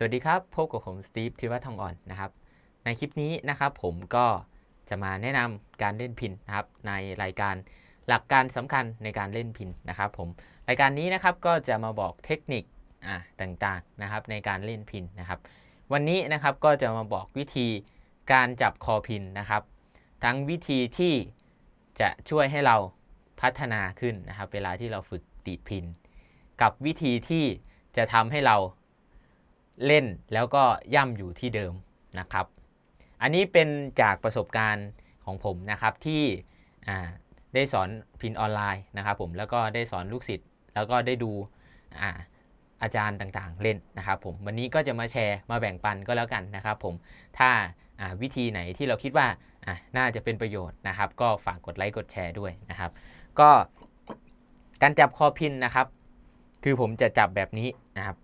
สวัสดีครับ พบกับผมสตีฟธีรวัฒทองอ่อนนะครับ ในคลิปนี้นะครับผมก็จะมาแนะนำการเล่นพินนะครับ ในรายการหลักการสำคัญในการเล่นพินนะครับผมรายการนี้นะครับก็จะมาบอกเทคนิคอะต่างๆนะครับในการเล่นพินนะครับ วันนี้นะครับก็จะมาบอกวิธีการจับคอพินนะครับ ทั้งวิธีที่จะช่วยให้เราพัฒนาขึ้นนะครับ เวลาที่เราฝึกดีดพิน กับวิธีที่จะทำให้เรา เล่นแล้วก็ย่ำอยู่ที่เดิมนะครับ อันนี้เป็นจากประสบการณ์ของผมนะครับที่ได้สอนพินออนไลน์นะครับผมแล้วก็ได้สอนลูกศิษย์แล้วก็ได้ดูอาอาจารย์ต่างๆ เล่นนะครับผมวันนี้ก็จะมาแชร์มาแบ่งปันก็แล้วกันนะครับผมถ้าาวิธีไหนที่เราคิดว่าน่าจะเป็นประโยชน์นะครับ ก็ฝากกดไลค์กดแชร์ด้วยนะครับ ก็การจับคอพินนะครับ คือผมจะจับแบบนี้นะครับ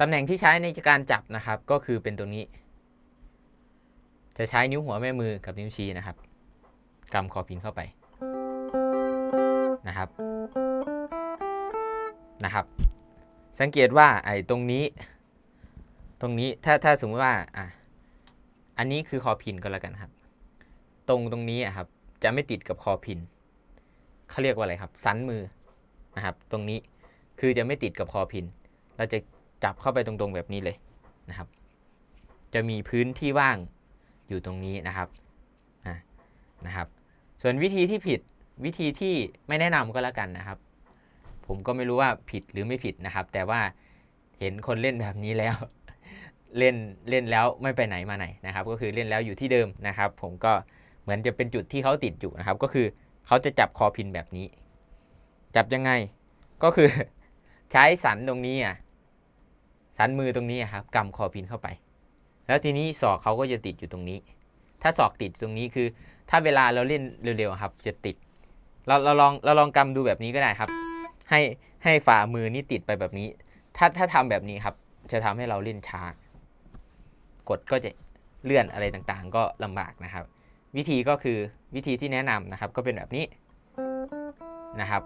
ตำแหน่งที่ใช้ในการจับนะครับก็คือเป็นตรงนี้ จะใช้นิ้วหัวแม่มือกับนิ้วชี้นะครับกำคอพินเข้าไปนะครับนะครับ สังเกตว่าไอ้ตรงนี้ ตรงนี้ถ้าถ้าสมมติว่าอะอันนี้คือคอพินก็แล้วกันครับ ตรงตรงนี้อะครับ จะไม่ติดกับคอพินเขาเรียกว่าอะไรครับ สันมือนะครับ ตรงนี้คือจะไม่ติดกับคอพิน เราจะ จับเข้าไปตรงๆแบบนี้เลยนะครับ จะมีพื้นที่ว่างอยู่ตรงนี้นะครับนะครับ ส่วนวิธีที่ผิดวิธีที่ไม่แนะนำก็แล้วกันนะครับ ผมก็ไม่รู้ว่าผิดหรือไม่ผิดนะครับ แต่ว่าเห็นคนเล่นแบบนี้แล้ว เล่นเล่นแล้วไม่ไปไหนมาไหนนะครับ ก็คือเล่นแล้วอยู่ที่เดิมนะครับ ผมก็เหมือนจะเป็นจุดที่เขาติดอยู่นะครับ ก็คือเขาจะจับคอพินแบบนี้ จับยังไงก็คือใช้สันตรงนี้อะ สันมือตรงนี้ครับกำคอพินเข้าไป แล้วทีนี้ศอกเขาก็จะติดอยู่ตรงนี้ ถ้าศอกติดตรงนี้คือ ถ้าเวลาเราเล่นเร็วๆครับ จะติด เราเราลองเราลองกำดูแบบนี้ก็ได้ครับ ให้ให้ฝ่ามือนี่ติดไปแบบนี้ ถ้าถ้าทำแบบนี้ครับ จะทำให้เราเล่นช้า กดก็จะเลื่อนอะไรต่างๆ ก็ลำบากนะครับ วิธีก็คือวิธีที่แนะนำนะครับก็เป็นแบบนี้นะครับ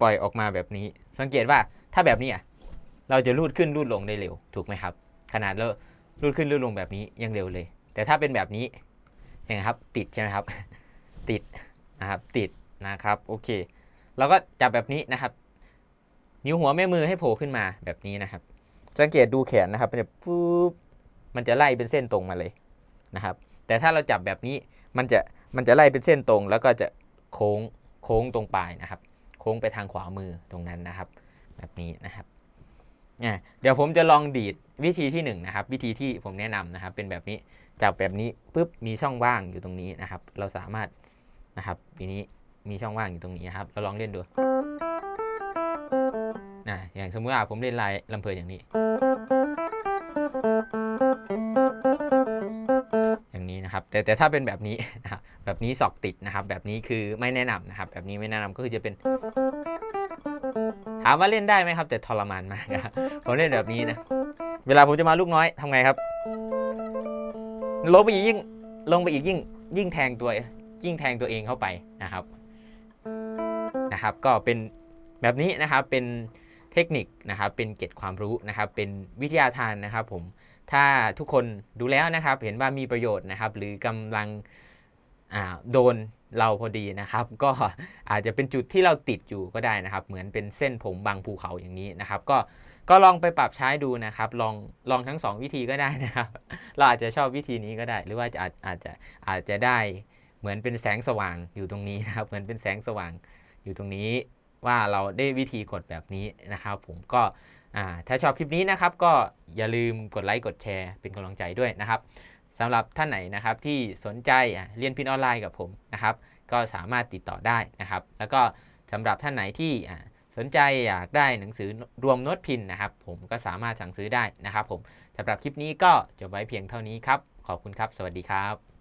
ปล่อยออกมาแบบนี้ สังเกตว่าถ้าแบบนี้อะ เราจะรูดขึ้นรูดลงได้เร็ว ถูกไหมครับ ขนาดเรารูดขึ้นรูดลงแบบนี้ยังเร็วเลย แต่ถ้าเป็นแบบนี้ยังไงครับ ติดใช่ไหมครับ ติดนะครับ ติดนะครับ โอเค เราก็จับแบบนี้นะครับ นิ้วหัวแม่มือให้โผล่ขึ้นมาแบบนี้นะครับ สังเกตดูแขนนะครับ มันจะปุ๊บมันจะไล่เป็นเส้นตรงมาเลยนะครับ แต่ถ้าเราจับแบบนี้มันจะมันจะไล่เป็นเส้นตรง แล้วก็จะโค้งโค้งตรงปลายนะครับ โค้งไปทางขวามือตรงนั้นนะครับ แบบนี้นะครับ เนี่ยเดี๋ยวผมจะลองดีดวิธีที่หนึ่งนะครับ วิธีที่ผมแนะนำนะครับ เป็นแบบนี้จับแบบนี้ปุ๊บมีช่องว่างอยู่ตรงนี้นะครับ เราสามารถนะครับทีนี้มีช่องว่างอยู่ตรงนี้นะครับ เราลองเล่นดูนะอย่างสมมติว่าผมเล่นลายลำเพลินอย่างนี้ อย่างนี้นะครับ แต่แต่ถ้าเป็นแบบนี้นะครับแบบนี้สอกติดนะครับ แบบนี้คือไม่แนะนำนะครับ แบบนี้ไม่แนะนำก็คือจะเป็น ถามว่าเล่นได้ไหมครับ แต่ทรมานมากครับผมเล่นแบบนี้นะ เวลาผมจะมาลูกน้อยทำไงครับ ลงไปอีกยิ่งลงไปอีกยิ่งยิ่งแทงตัวยิ่งแทงตัวเองเข้าไปนะครับนะครับ ก็เป็นแบบนี้นะครับเป็นเทคนิคนะครับ เป็นเกร็ดความรู้นะครับ เป็นวิทยาทานนะครับ ผมถ้าทุกคนดูแล้วนะครับ เห็นว่ามีประโยชน์นะครับ หรือกำลังอ่าโดน เราพอดีนะครับ ก็อาจจะเป็นจุดที่เราติดอยู่ก็ได้นะครับ เหมือนเป็นเส้นผมบางภูเขาอย่างนี้นะครับ ก็ก็ลองไปปรับใช้ดูนะครับ ลองลองทั้งสองวิธีก็ได้นะครับ เราอาจจะชอบวิธีนี้ก็ได้ หรือว่าจะอาจอาจจะอาจจะได้เหมือนเป็นแสงสว่างอยู่ตรงนี้นะครับ เหมือนเป็นแสงสว่างอยู่ตรงนี้ ว่าเราได้วิธีกดแบบนี้นะครับ ผมก็ถ้าชอบคลิปนี้นะครับ ก็อย่าลืมกดไลค์กดแชร์เป็นกำลังใจด้วยนะครับ สำหรับท่านไหนนะครับที่สนใจเรียนพินออนไลน์กับผมนะครับ ก็สามารถติดต่อได้นะครับ แล้วก็สำหรับท่านไหนที่สนใจอยากได้หนังสือรวมโน้ตพินนะครับ ผมก็สามารถสั่งซื้อได้นะครับ ผมสำหรับคลิปนี้ก็จบไว้เพียงเท่านี้ครับ ขอบคุณครับ สวัสดีครับ